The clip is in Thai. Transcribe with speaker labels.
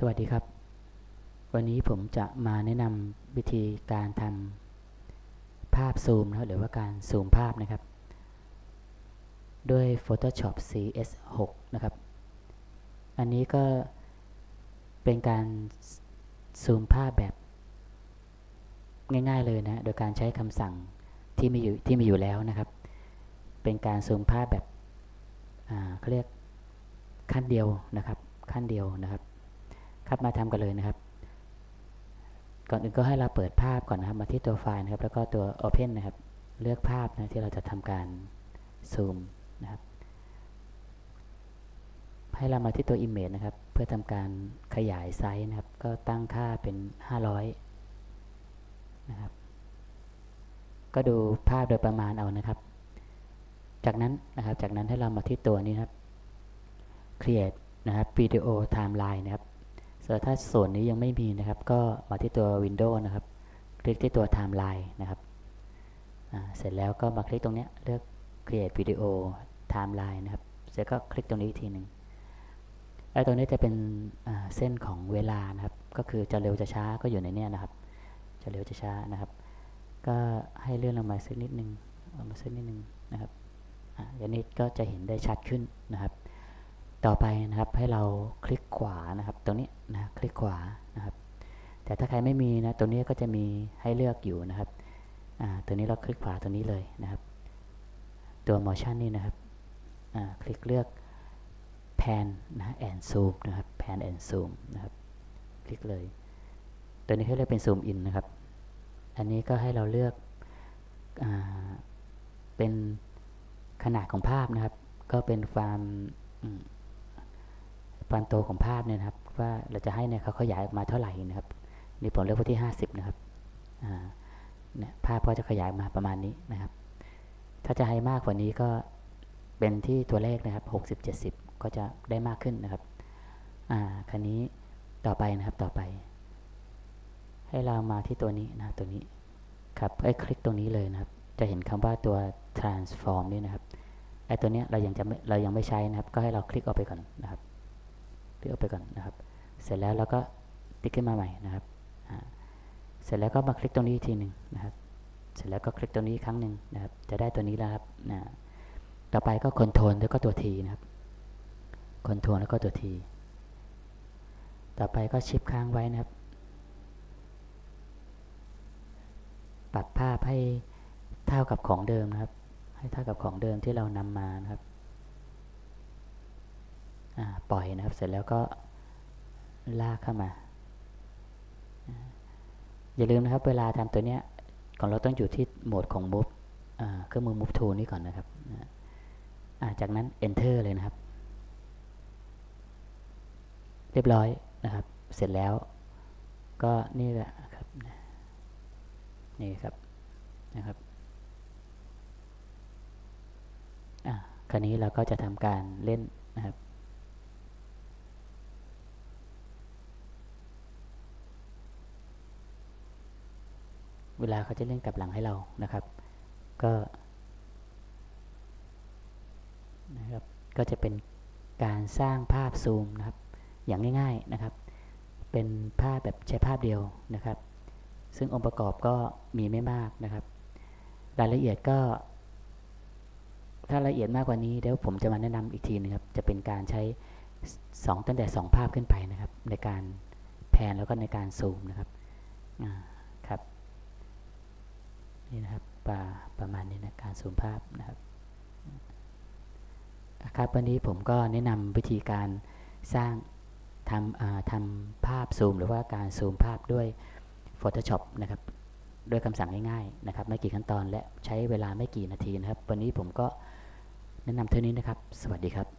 Speaker 1: สวัสดีครับ วันนี้ผมจะมาแนะนำวิธีการทำภาพซูมนะหรือว่าการซูมภาพนะครับ ด้วย Photoshop CS6 นะครับ อันนี้ก็เป็นการซูมภาพแบบง่ายๆเลยนะโดยการใช้คำสั่งที่มีอยู่ที่มีอยู่แล้วนะครับ เป็นการซูมภาพแบบเขาเรียกขั้นเดียวนะครับ ขั้นเดียวนะครับ ครับมาทำกันเลยนะครับ ก่อนอื่นก็ให้เราเปิดภาพก่อนนะครับมาที่ตัวไฟล์นะครับ แล้วก็ตัว Open นะครับ เลือกภาพนะที่เราจะทำการซูมนะครับ ให้เรามาที่ตัว Image นะครับ เพื่อทำการขยายไซส์นะครับ ก็ตั้งค่าเป็น 500 นะครับ ก็ดูภาพโดยประมาณเอานะครับ จากนั้นนะครับ จากนั้นให้เรามาที่ตัวนี้นครับ create นะครับวิดีโอ timeline นะครับ ส่วนถ้าส่วนนี้ยังไม่มีนะครับ ก็มาที่ตัว Windows นะครับ คลิกที่ตัว timeline นะครับเสร็จแล้วก็มาคลิกตรงนี้เลือก create video timeline นะครับ เสร็จก็คลิกตรงนี้อีกทีหนึ่งไอ้ตรงนี้จะเป็นเส้นของเวลานะครับ ก็คือจะเร็วจะช้าก็อยู่ในนี้นะครับ จะเร็วจะช้านะครับ ก็ให้เลื่อนลงมาสักนิดนึงลงมาสักนิดนึงนะครับอย่านี้ก็จะเห็นได้ชัดขึ้นนะครับ ต่อไปนะครับให้เราคลิกขวานะครับตรงนี้นะคลิกขวานะครับ แต่ถ้าใครไม่มีนะตรงนี้ก็จะมีให้เลือกอยู่นะครับตัวนี้เราคลิกขวาตัวนี้เลยนะครับ ตัว motion นี่นะครับคลิกเลือก pan นะ and zoom นะครับ pan and zoom นะครับคลิกเลย ตัวนี้ให้เลือกเป็น zoom in นะครับ อันนี้ก็ให้เราเลือกเป็นขนาดของภาพนะครับ ก็เป็นความ ความโตของภาพเนี่ยนะครับ ว่าเราจะให้เนี่ยเขาขยายออกมาเท่าไหร่นะครับนี่ผมเลือกไว้ที่ 50 นะครับเนี่ยภาพก็จะขยายมาประมาณนี้นะครับ ถ้าจะให้มากกว่านี้ก็เป็นที่ตัวเลขนะครับ 60 70 ก็จะได้มากขึ้นนะครับอ่าคราวนี้ต่อไปนะครับต่อไป ให้เรามาที่ตัวนี้นะตัวนี้ครับให้คลิกตรงนี้เลยนะครับ จะเห็นคำว่าตัว transform นี่นะครับไอ้ตัวเนี้ยเรายังจะเรายังไม่ใช้นะครับ ก็ให้เราคลิกออกไปก่อนนะครับ คลิกออกไปก่อนนะครับ เสร็จแล้วเราก็ติ๊กขึ้นมาใหม่นะครับ เสร็จแล้วก็มาคลิกตรงนี้ทีหนึ่งนะครับ เสร็จแล้วก็คลิกตรงนี้ครั้งหนึ่งนะครับ จะได้ตัวนี้แล้วครับนะต่อไปก็คอนโทรลแล้วก็ตัวทีนะครับคอนโทรลแล้วก็ตัวทีต่อไปก็ชิปค้างไว้นะครับ ปรับภาพให้เท่ากับของเดิมนะครับ ให้เท่ากับของเดิมที่เรานำมานะครับ ปล่อยนะครับ เสร็จแล้วก็ลากเข้ามา อย่าลืมนะครับ เวลาทำตัวเนี้ยของเราต้องอยู่ที่โหมดของ move เครื่องมือ move tool นี่ก่อนนะครับจากนั้น enter เลยนะครับ เรียบร้อยนะครับ เสร็จแล้วก็นี่แหละครับนี่ครับนะครับคราวนี้เราก็จะทำการเล่นนะครับ วลาเขาจะเล่นกับหลังให้เรานะครับ ก็นะครับ ก็จะเป็นการสร้างภาพซูมนะครับ อย่างง่าย ๆนะครับ เป็นภาพแบบใช้ภาพเดียวนะครับ ซึ่งองค์ประกอบก็มีไม่มากนะครับ รายละเอียดก็ ถ้าละเอียดมากกว่านี้เดี๋ยวผมจะมาแนะนำอีกทีนึงครับ จะเป็นการใช้2ตั้งแต่ 2 ภาพขึ้นไปนะครับ ในการแพนแล้วก็ในการซูมนะครับครับ นี่นะครับปประมาณนี้นะการซูมภาพนะครับครับวันนี้ผมก็แนะนำวิธีการสร้างทำทำภาพซูม หรือว่าการซูมภาพด้วย Photoshop นะครับด้วยคำสั่งง่ายๆนะครับไม่กี่ขั้นตอนและใช้เวลาไม่กี่นาทีนะครับ วันนี้ผมก็แนะนำเท่านี้นะครับ สวัสดีครับ